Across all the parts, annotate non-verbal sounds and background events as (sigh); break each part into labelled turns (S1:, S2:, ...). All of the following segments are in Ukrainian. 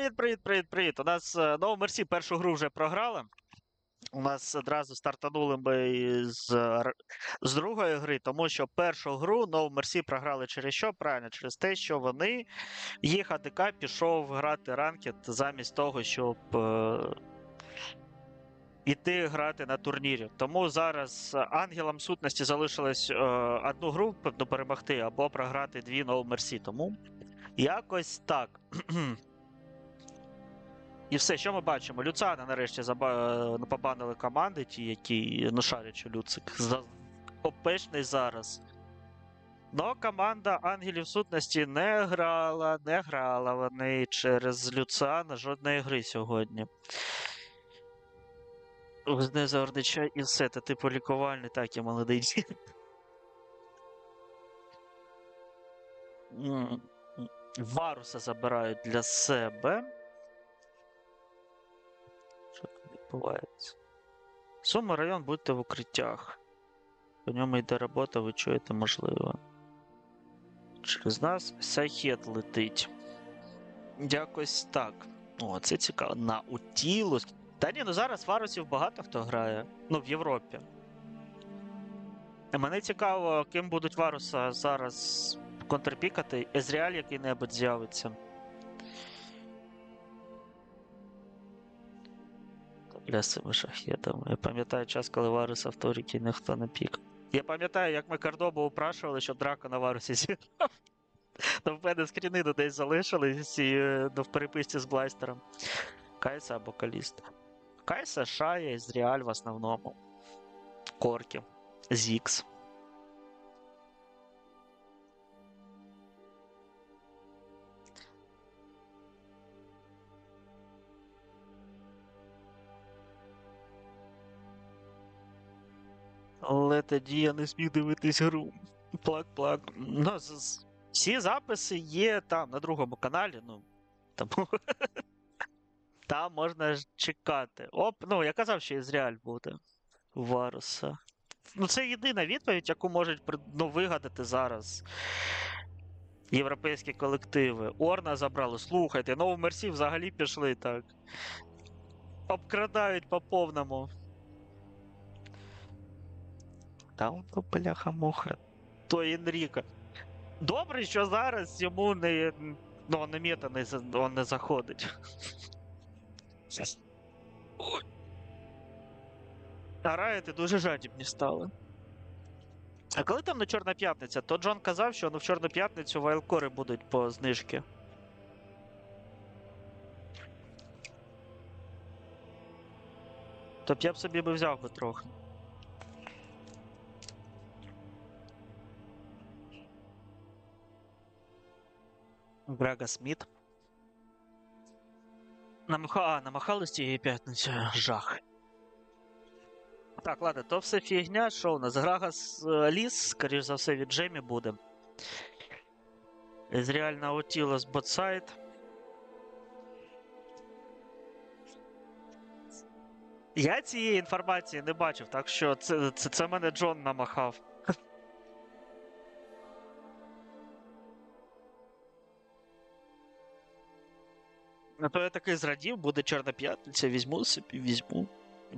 S1: Привіт, привіт, привіт, привіт. У нас е, Мерсі першу гру вже програла. У нас одразу стартанули ми з, з другої гри, тому що першу гру No Mercy програли через що? Правильно, через те, що вони, їх АДК пішов грати ранкет замість того, щоб е, іти грати на турнірі. Тому зараз ангелам сутності залишилось е, одну гру ну, перемогти або програти дві No Mercy. Тому якось так. (clears throat) І все, що ми бачимо? Люцана нарешті е, побанили команди, ті, які ну шарять, Люцик за... опешний зараз. Но команда Ангелів Сутності не грала, не грала вони через Люцана жодної гри сьогодні. Знизу Ордича і все, та типу лікувальний, так і молодий. Варуса забирають для себе. Відбувається? Сума район, будьте в укриттях. По ньому йде робота, ви чуєте, можливо. Через нас Сайхет летить. Якось так. О, це цікаво. На Утілус. Та ні, ну зараз Варусів багато хто грає. Ну, в Європі. Мене цікаво, ким будуть Варуса зараз контрпікати. Езріаль який-небудь з'явиться. Бля, з цими шахетами. Я пам'ятаю час, коли Варуса в Торіки ніхто не пік. Я пам'ятаю, як ми Кардоба упрашували, щоб драка на Варусі зіграв. (laughs) В мене скріни десь залишились і е, ну, в переписці з блайстером. Кайса або Каліста. Кайса, Шая, Ізріаль в основному. Корки. Зікс. Але тоді я не зміг дивитись гру. Плак-плак. Ну, всі записи є там на другому каналі, ну. Тому. (laughs) Там можна чекати. Оп, ну я казав, що Ізраїль буде. Варуса. Ну, це єдина відповідь, яку можуть ну, вигадати зараз. Європейські колективи. Орна забрали. Слухайте, нову Мерсі взагалі пішли так. Обкрадають по повному. Там то бляха-муха. То Енріка. Добре, що зараз йому не. Ну, не мета не, он не заходить. А райти дуже жадібні стали. А коли там на Чорна п'ятниця, то Джон казав, що ну, в Чорну п'ятницю вайлкори будуть по знижки. Тобто я б собі би взяв би трохи. Брага Сміт. Намаха... А, намахались цієї п'ятниці. Жах. Так, ладно, то все фігня. Що у нас? Грагас е, ліс, скоріш за все, від Джемі буде. З реального тіла з ботсайд. Я цієї інформації не бачив, так що це, це, це мене Джон намахав. А то я такий зрадів, буде Чорна п'ятниця, візьму собі, візьму.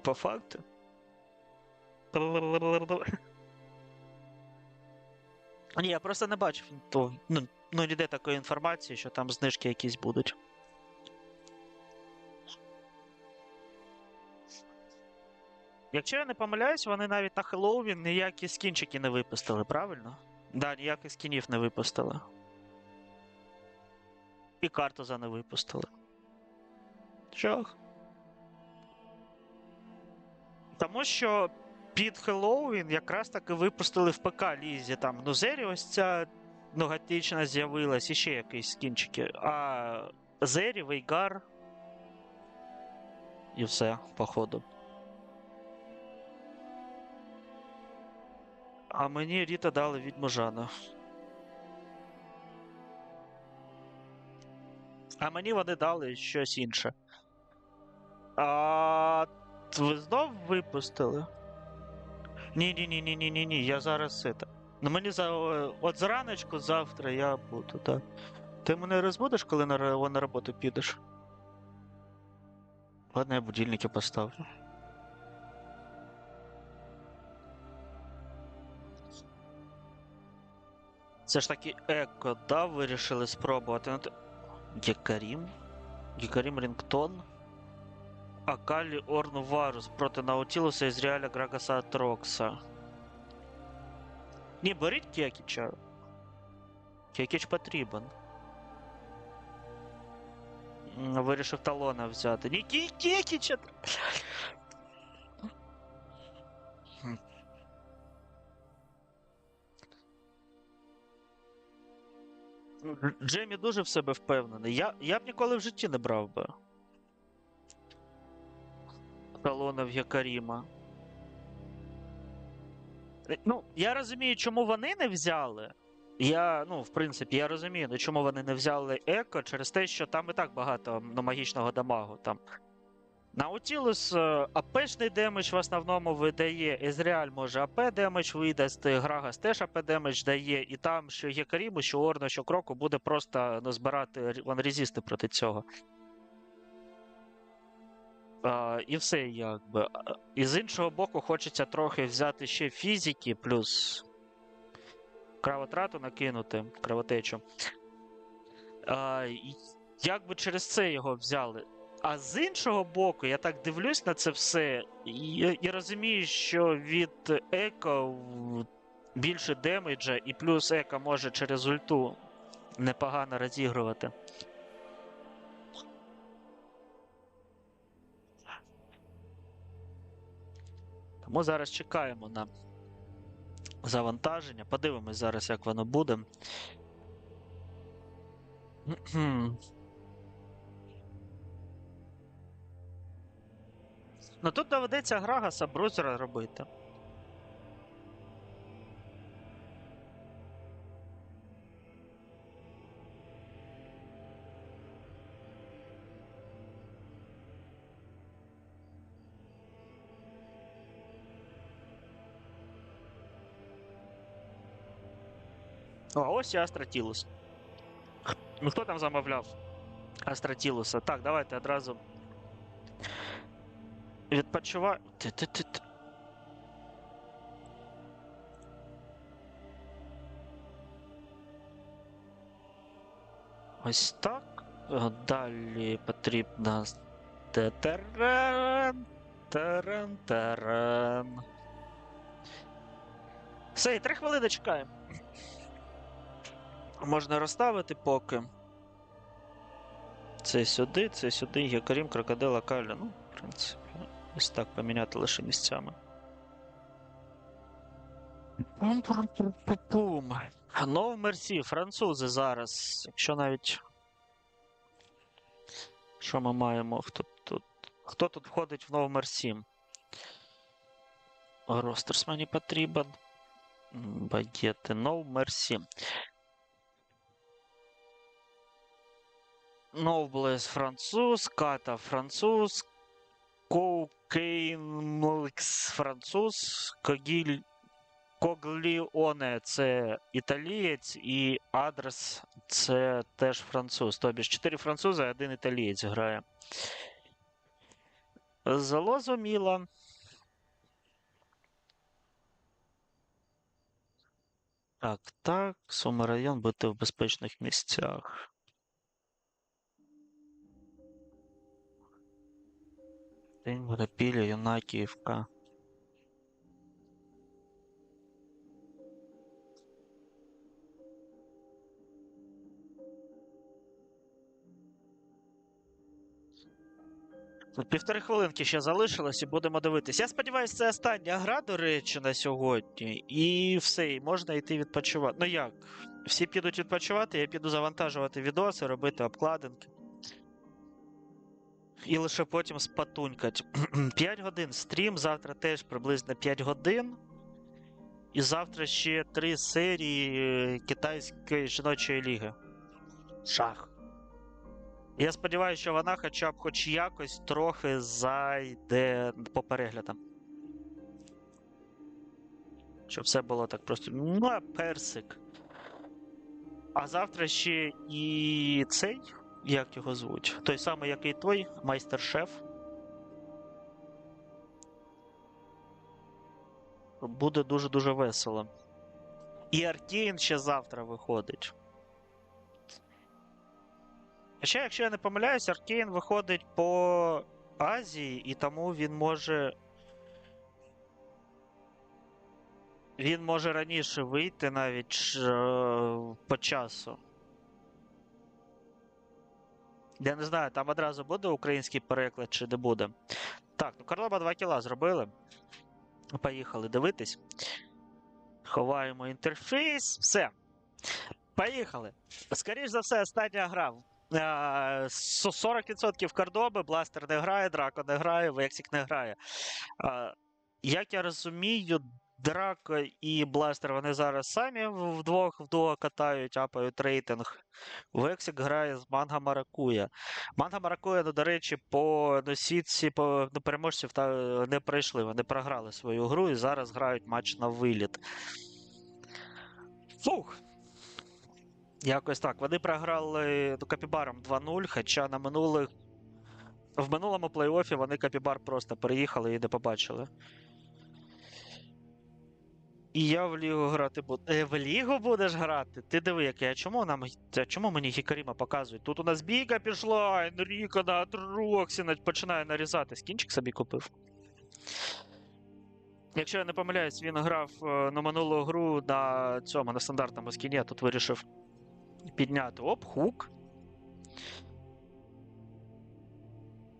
S1: По факту. Ні, я просто не бачив то, ну, ну, ніде такої інформації, що там знижки якісь будуть. Якщо я не помиляюсь, вони навіть на Хеллоуін ніякі скінчики не випустили, правильно? Да, ніяких скінів не випустили. І картуза не випустили. Жах. Тому що під Хеллоуін якраз таки випустили в ПК лізі там Нузері ось ця готична з'явилась, і ще якісь скінчики. А Зері, Вейгар. І все, походу. А мені Ріта дали відьмужана. А мені вони дали щось інше. А ви знов випустили? Ні, ні, ні, ні, ні, ні, ні, я зараз це. Ну мені за от зраночку завтра я буду, так. Ти мене розбудеш, коли на, на роботу підеш? Ладно, я будильники поставлю. Це ж таки еко, да, вирішили спробувати. Ну, т- Гекарім? Гекарім Рінгтон? Акалі Орну Варус проти Наутілуса із Реаля Грагаса Атрокса. Ні, беріть Кекіча. Кекіч потрібен. Вирішив талона взяти. Ні, Ке- Кекіча! Джеймі дуже в себе впевнений. Я, я б ніколи в житті не брав би. Талона в Якаріма. Е, Ну, я розумію, чому вони не взяли. Я, ну, в принципі, я розумію, ну, чому вони не взяли Еко через те, що там і так багато ну, магічного дамагу. Там. Наутілус е, АПшний демедж в основному видає, Езреаль може АП демедж видасти, Грагас теж АП демедж дає, і там що Гекаріму, що Орно, що Кроку буде просто ну, збирати ванрезісти проти цього. І все якби. І з іншого боку, хочеться трохи взяти ще фізики, плюс кровотрату накинути, кровотечу. А, як би через це його взяли. А з іншого боку, я так дивлюсь на це все, і я розумію, що від Еко більше демеджа, і плюс Еко може через ульту непогано розігрувати. Тому зараз чекаємо на завантаження. Подивимось зараз, як воно буде. Ну тут доведеться Грагаса брузера робити. О, ось і Астратілус. Ну хто там замовляв Астратілуса? Так, давайте одразу. Відпочиваю. Ось так. Е, Далі потрібно. Таран, таран, таран. Все, і три хвилини чекаємо можна розставити поки. Це сюди, це сюди, є крім крокодила, каля. Ну, в принципі, ось так поміняти лише місцями. Пум-пум-пум-пум. Ну, мерсі, французи зараз. Якщо навіть. Що ми маємо? Хто тут Хто тут входить в Номер 7? Ростерс мені потрібен. Багети Номер 7. Ноблес француз, Ката француз, Коукейнлекс француз, Когіль Когліоне це італієць і Адрес це теж француз. Тобі ж 4 французи, один італієць грає. Залозо Так, так, Сумарайон бути в безпечних місцях. День Водопілля, Юнакіївка. Півтори хвилинки ще залишилось і будемо дивитись. Я сподіваюся, це остання гра, до речі, на сьогодні. І все, і можна йти відпочивати. Ну як? Всі підуть відпочивати, я піду завантажувати відоси, робити обкладинки. І лише потім спатунькать. (clears throat) 5 годин стрім, завтра теж приблизно 5 годин. І завтра ще 3 серії е, китайської жіночої ліги. Шах. Я сподіваюся, що вона хоча б хоч якось трохи зайде по переглядам. Щоб все було так просто. Ну, а персик. А завтра ще і цей, як його звуть? Той самий, як і той, майстер-шеф. Буде дуже-дуже весело. І Аркейн ще завтра виходить. Ще, якщо я не помиляюсь, Аркейн виходить по Азії, і тому він може. Він може раніше вийти навіть е, по часу. Я не знаю, там одразу буде український переклад чи не буде. Так, ну Карлоба 2 кіла зробили. Поїхали дивитись. Ховаємо інтерфейс. Все. Поїхали. Скоріш за все, остання гра. Е, 40% кардоби, бластер не грає, драко не грає, вексік не грає. Як я розумію, Драко і Бластер вони зараз самі вдвох вдвох катають, апають рейтинг. Вексік грає з Манга Маракуя. Манга Маракуя, ну, до речі, по носітці, по ну, переможців та не пройшли. Вони програли свою гру і зараз грають матч на виліт. Фух. Якось так. Вони програли ну, Капібаром 2-0, хоча на минулих. В минулому плей-офі вони Капібар просто переїхали і не побачили. І я в лігу грати буду. Е, в лігу будеш грати? Ти диви, яке. А чому нам а чому мені Хікаріма показують? Тут у нас бійка пішла, Енріко на Троксі починає нарізати. Скінчик собі купив. Якщо я не помиляюсь, він грав е, на минулу гру на цьому на стандартному скіні, а тут вирішив підняти. Оп, хук.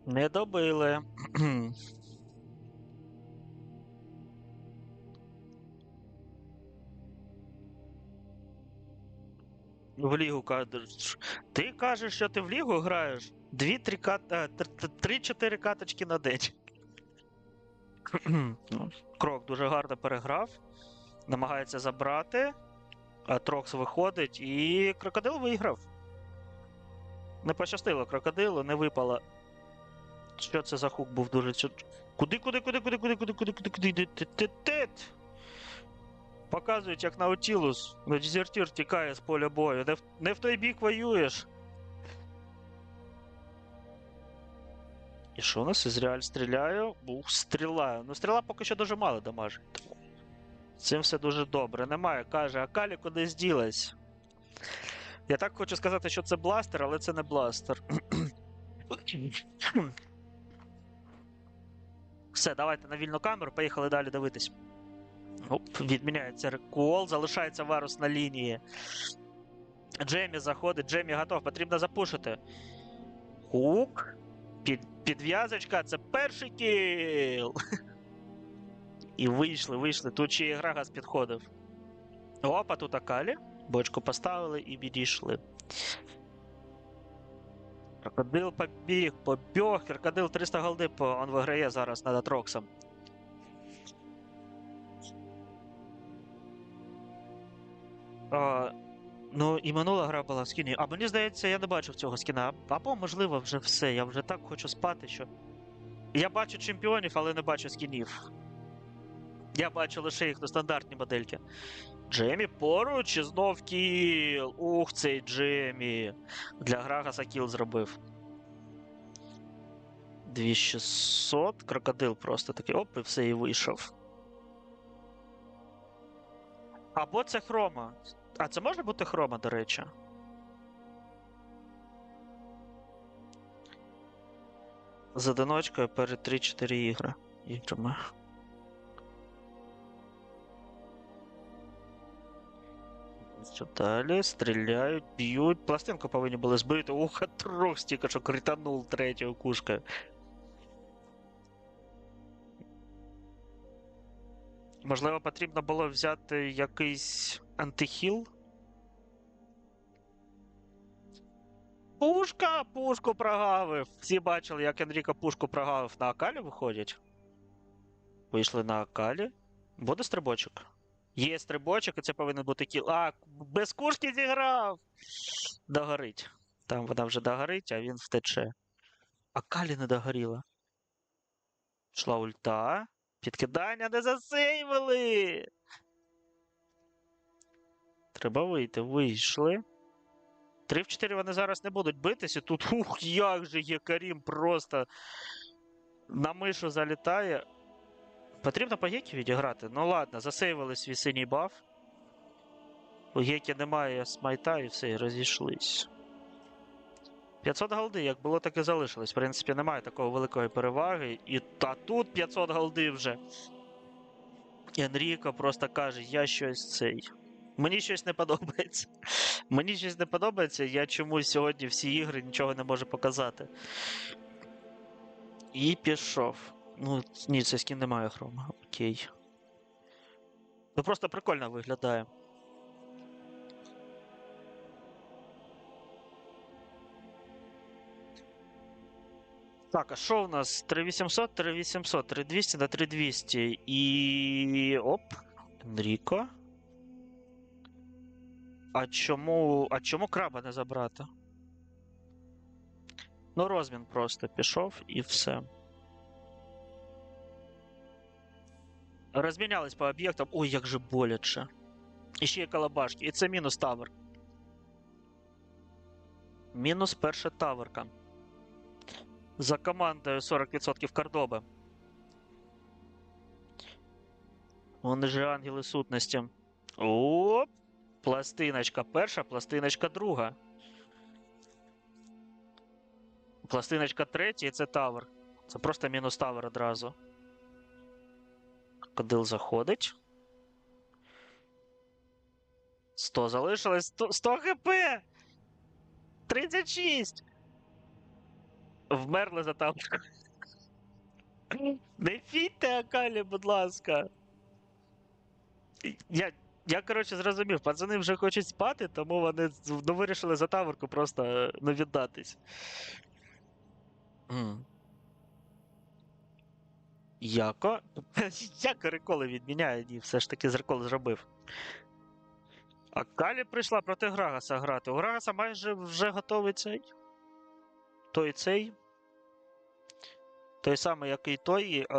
S1: Не добили. (clears throat) В лігу кажеш. Ти кажеш, що ти в лігу граєш? Дві-три е, три-чотири каточки на день. Ну, Крок дуже гарно переграв. Намагається забрати. А Трокс виходить і крокодил виграв. Не пощастило крокодилу, не випало. Що це за хук був дуже. чу- Куди, куди, куди, куди, куди, куди, куди, куди, куди, йди? Показують, як Наутілус, дезертир тікає з поля бою. Не в, не в той бік воюєш. І що у нас? Ізреаль стріляю? Ух, стріляю. Ну, стріла поки що дуже мало дамажить. Цим все дуже добре. Немає, каже, а Калі кудись ділась. Я так хочу сказати, що це бластер, але це не бластер. Все, давайте на вільну камеру, поїхали далі дивитись. Оп, відміняється рекол, залишається Варус на лінії. Джемі заходить, Джемі готов, потрібно запушити. Хук. Під, підв'язочка, це перший кіл. І вийшли, вийшли. Тут ще і Грагас підходив. Опа, тут Акалі. Бочку поставили і відійшли. Крокодил побіг, побіг. Крокодил 300 голди по он виграє зараз над Атроксом. А, ну, і минула гра була в скіні. А мені здається, я не бачив цього скіна. Або, можливо, вже все. Я вже так хочу спати, що. Я бачу чемпіонів, але не бачу скінів. Я бачу лише їх на стандартні модельки. Джемі поруч і знов кіл. Ух, цей Джемі. Для Грагаса кіл зробив. 2600. Крокодил просто такий. Оп, і все і вийшов. Або це хрома. А це може бути хрома, до речі. З одиночкою перед 3-4 ігри. іграми. Що далі? Стріляють, б'ють. Пластинку повинні були збити. Ух, трох стільки, що кританув третьою кушкою. Можливо, потрібно було взяти якийсь антихіл? Пушка! Пушку прогавив! Всі бачили, як Енріко пушку прогавив на Акалі виходять. Вийшли на Акалі. Буде стрибочок? Є стрибочок, і це повинен бути кіл. А, без кушки зіграв! Догорить. Там вона вже догорить, а він втече. Акалі не догоріла. Шла ульта. Підкидання не засейвили. Треба вийти. Вийшли. 3 в 4 вони зараз не будуть битися. Тут ух, як же є Карім просто на мишу залітає. Потрібно по Гекі відіграти. Ну ладно, засейвили свій синій баф. У Гекі немає смайта і все, і розійшлись. 500 голди, як було, так і залишилось. В принципі, немає такої великої переваги. І та тут 500 голди вже. Енріко просто каже: я щось цей. Мені щось не подобається. (laughs) Мені щось не подобається, я чомусь сьогодні всі ігри нічого не можу показати. І пішов. Ну, ні, це скін немає хрома. Окей. Ну просто прикольно виглядає. Так, а що в нас? 3800, 3800, 3200 на 3200. І. Оп. Енріко. А чому. А чому краба не забрати? Ну, розмін просто пішов і все. Розмінялись по об'єктам. Ой, як же боляче. І ще є калабашки. І це мінус тавер. Мінус перша таверка. За командою 40% Кордоби. Вони же ангели сутності. Оп! Пластиночка перша, пластиночка друга. Пластиночка третя і це тавер. Це просто мінус тавер одразу. Крокодил заходить. 100 залишилось. 100, 100 хп! 36! Вмерли за таврку. Не фітьте Акалі, будь ласка. Я, я коротше, зрозумів, пацани вже хочуть спати, тому вони ну, вирішили за таверку просто не віддатись. М. Яко? (laughs) Яко реколи відміняє, ні, все ж таки з рекол зробив. А Калі прийшла проти Грагаса грати. У Грагаса майже вже готовий цей. Той цей. Той самий, як і той. Е...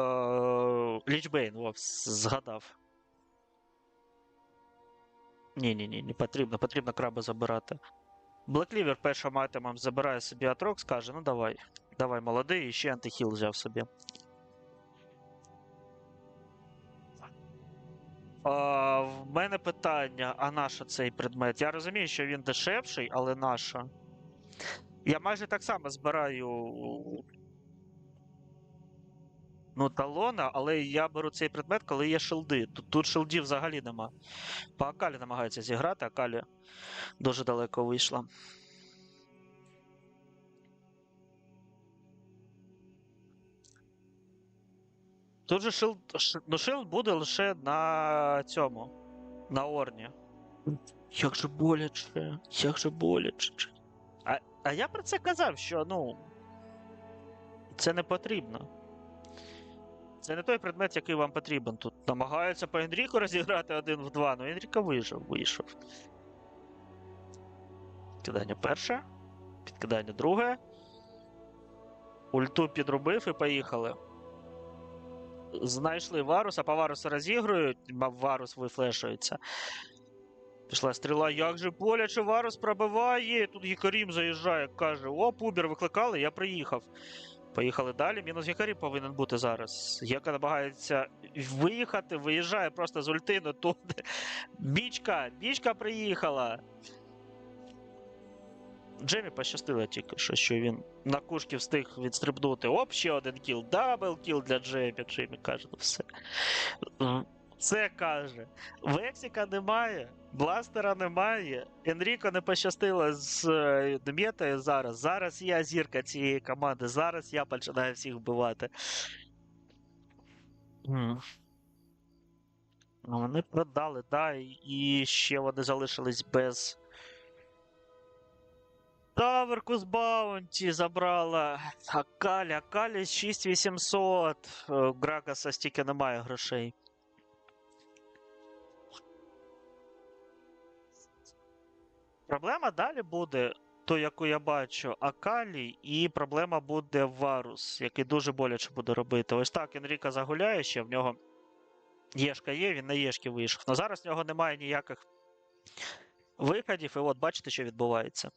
S1: Лічбейн, о, згадав. Ні, ні, ні, не потрібно, потрібно краби забирати. Блеклівер першим айтемом забирає собі атрок, скаже, ну давай. Давай, молодий, і ще антихіл взяв собі. А, в мене питання: а нащо цей предмет? Я розумію, що він дешевший, але нащо? Я майже так само збираю. Ну, талона, але я беру цей предмет, коли є шилди. Тут, тут шилдів взагалі нема. По Акалі намагаються зіграти, Акалі дуже далеко вийшла. Тут же шилд, ну, шилд буде лише на цьому. На Орні. Як же боляче, як же боляче. А, а я про це казав, що ну. Це не потрібно. Це не той предмет, який вам потрібен. Тут намагаються по Енріку розіграти один в два, ну Енріка вижив, вийшов. Підкидання перше. Підкидання друге. Ульту підробив і поїхали. Знайшли Варуса, по Варусу розігрують, Варус вифлешується. Пішла стріла, як же боляче Варус пробиває. Тут Гікарім заїжджає, каже: О, Пубер викликали, я приїхав. Поїхали далі. Мінус Гікарі повинен бути зараз. Яка намагається виїхати, виїжджає просто з ультину тут. Бічка, бічка приїхала. Джемі пощастило тільки що, що він на кушки встиг відстрибнути. Оп, ще один кіл, дабл кіл для Джемі. Джемі каже, ну все. Це каже. Вексіка немає, бластера немає. Енріко не пощастило з е, зараз. Зараз я зірка цієї команди. Зараз я починаю всіх вбивати. Ну, Вони продали, да, і ще вони залишились без. Таверку з Баунті забрала. Акалі, Акалі 6800. Е, Грагаса стільки немає грошей. Проблема далі буде, то яку я бачу, Акалі, і проблема буде Варус, який дуже боляче буде робити. Ось так Енріка загуляє ще, в нього Єшка є, він на Єшки вийшов. Але зараз в нього немає ніяких виходів, і от бачите, що відбувається.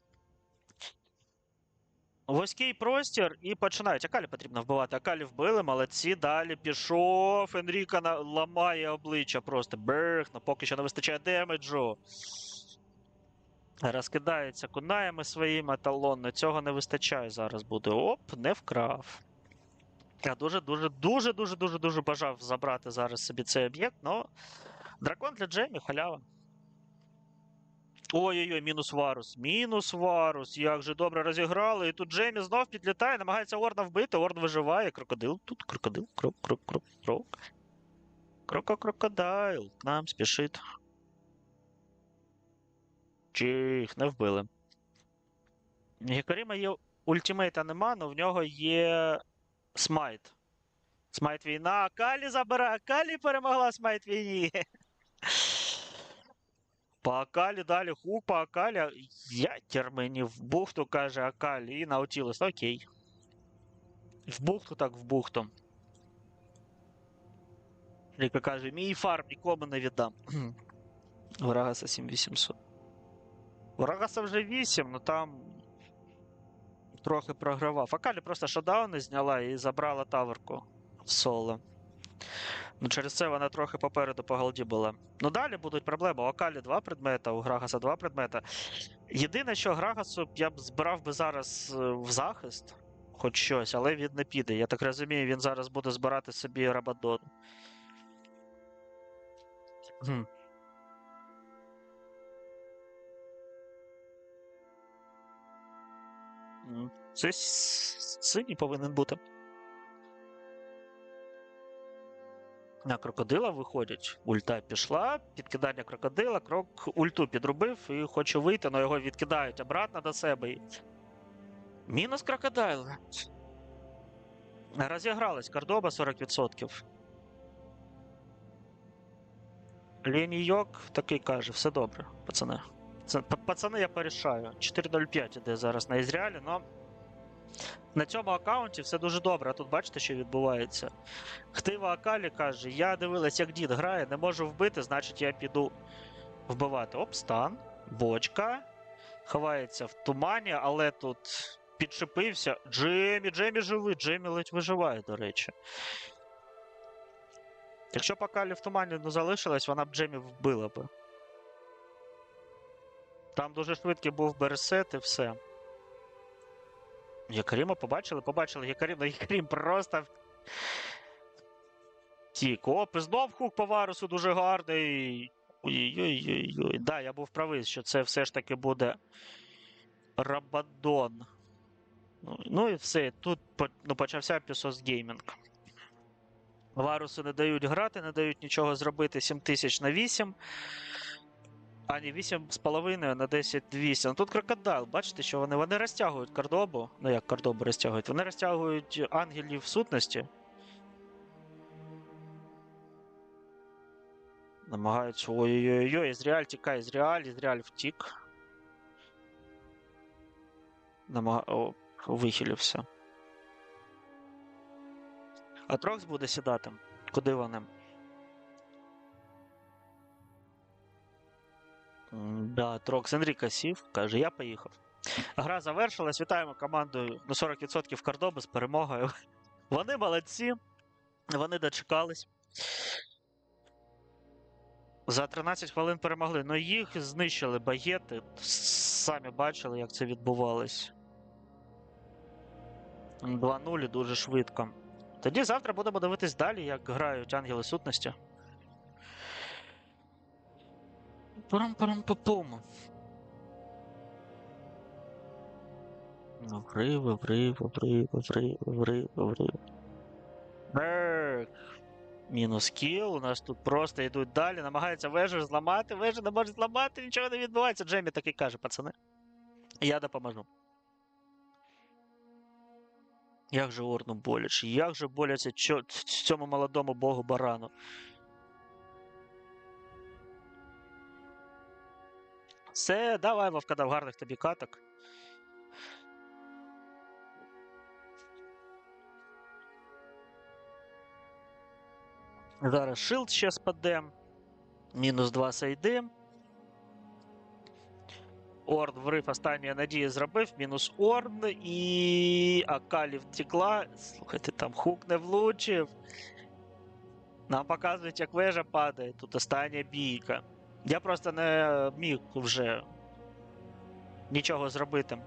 S1: Вузький простір і починають. Акалі потрібно вбивати. Акалі вбили, молодці. Далі пішов. Енріка ламає обличчя просто. Берг, ну поки що не вистачає демеджу. Розкидається кунаями своїми талонно. Цього не вистачає зараз буде. Оп, не вкрав. Я дуже, дуже, дуже, дуже, дуже, бажав забрати зараз собі цей об'єкт, но дракон для Джемі, халява. Ой-ой-ой, мінус Варус. Мінус Варус. Як же добре розіграли. І тут Джеймі знов підлітає, намагається Орна вбити, Орн виживає. Крокодил тут, крокодил, крок, крок, крок, крок. Кроко крокодайл. К нам спішить. Чих, не вбили. Гікаріма є ультимейта нема, але в нього є смайт. Смайт війна. Акалі забирає. Акалі перемогла смайт війні. По Акалі далі хук по Акалі. Ятір мені в бухту, каже Акалі, і Наутілус. Окей. В бухту так в бухту. Ріка каже, мій фарм нікому не віддам. (clears throat) Врагаса 7800. Врагаса вже 8, ну там трохи програвав. Акалі просто шатдауни зняла і забрала таверку в соло. Ну, через це вона трохи попереду по голді була. Ну далі будуть проблеми. У Акалі два предмета, у Грагаса два предмета. Єдине, що Грагасу я б збирав би зараз е, в захист, хоч щось, але він не піде. Я так розумію, він зараз буде збирати собі Рабадон. Це синій повинен бути. На крокодила виходять. Ульта пішла, підкидання крокодила, крок ульту підробив і хоче вийти, але його відкидають обратно до себе. Мінус крокодайл. Розігралась Кордоба 40%. Лінійок такий каже, все добре, пацани. Пацани, я порішаю. 4.05 іде зараз на Ізраїлі, але на цьому аккаунті все дуже добре. А тут бачите, що відбувається. Хтива Акалі каже: Я дивилась, як дід грає, не можу вбити, значить я піду вбивати. Оп, стан, бочка. Ховається в тумані, але тут підшипився. Джемі, Джемі живий, Джемі ледь виживає, до речі. Якщо б Акалі в тумані не залишилась, вона б Джемі вбила би. Там дуже швидкий був берсет і все. Якаріма побачили? Побачили Якарім, ну Якарім просто. Тік. Оп, і знов хук по варусу дуже гарний. Ой-ой-ой. Да, я був правий, що це все ж таки буде Рабадон. Ну, ну і все. Тут ну, почався Пісос Геймінг. Варусу не дають грати, не дають нічого зробити 7000 на 8. А ні, 8,5 на 10 200. Ну тут крокодайл, бачите, що вони, вони розтягують кордобу. Ну як кордобу розтягують? Вони розтягують ангелів сутності. Намагаються. Ой-ой-ой, Ізріаль тікає, Ізріаль, Ізріаль втік. Намага... О, вихилився. А Трокс буде сідати. Куди вони? Да, Трокс Енріка сів, каже, я поїхав. Гра завершилась. Вітаємо команду на 40% Кордоби з перемогою. (laughs) Вони молодці. Вони дочекались. За 13 хвилин перемогли. Ну їх знищили багети. Самі бачили, як це відбувалось. 2-0 дуже швидко. Тоді завтра будемо дивитись далі, як грають ангели сутності. Парам-парам-папум. Вриви, вриви, вриви, вриви, вриви, вриви. Берк. Мінус кіл. У нас тут просто йдуть далі, намагаються вежу зламати. Вежу не може зламати, нічого не відбувається. Джемі так і каже, пацани. Я допоможу. Як же Орну боляче, як же боляться цьому молодому богу барану. Все, давай, Вовка, дав гарних тобі каток. Зараз шилд ще спаде. Мінус 2 сейди. Орн врив останньої надії зробив, мінус Орн і Акалі втекла. Слухайте, там хук не влучив. Нам показують, як вежа падає. Тут остання бійка. Я просто не міг вже нічого зробити.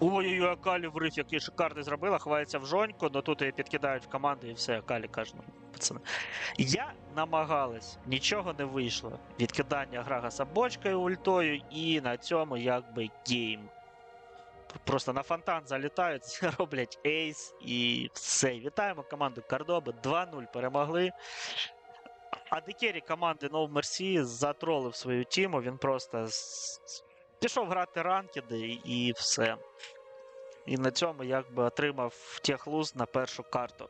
S1: Ой-ой-ой, Акалі врив, який шикарний зробила, ховається в жоньку, але тут її підкидають в команду і все, Акалі каже, ну, пацани. Я намагалась, нічого не вийшло. Відкидання Грагаса бочкою ультою, і на цьому якби гейм. Просто на фонтан залітають, (laughs) роблять ейс і все. Вітаємо команду Кардоби. 2-0 перемогли. А Декері команди No Mercy затролив свою тіму. Він просто пішов грати ранкіди і все. І на цьому якби отримав техлуз на першу карту.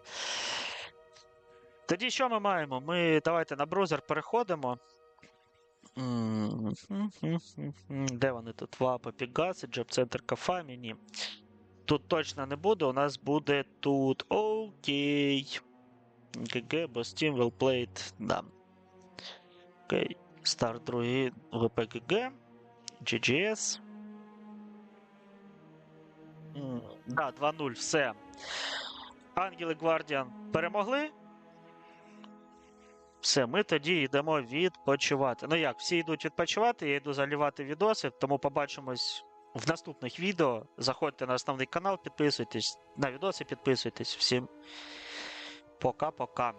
S1: Тоді що ми маємо? Ми давайте на браузер переходимо. Де вони тут? Вапа, Пегаси, Джоб Центр Кафамі? Ні. Тут точно не буде. У нас буде тут. Окей. ГГ, бо Steam will played. Да. Окей. Старт другий ВПГГ. GGS. Да, 2-0, все. Ангели Гвардіан перемогли. Все, ми тоді йдемо відпочивати. Ну як, всі йдуть відпочивати, я йду залівати відоси, тому побачимось в наступних відео. Заходьте на основний канал, підписуйтесь на відоси, підписуйтесь. Всім пока-пока.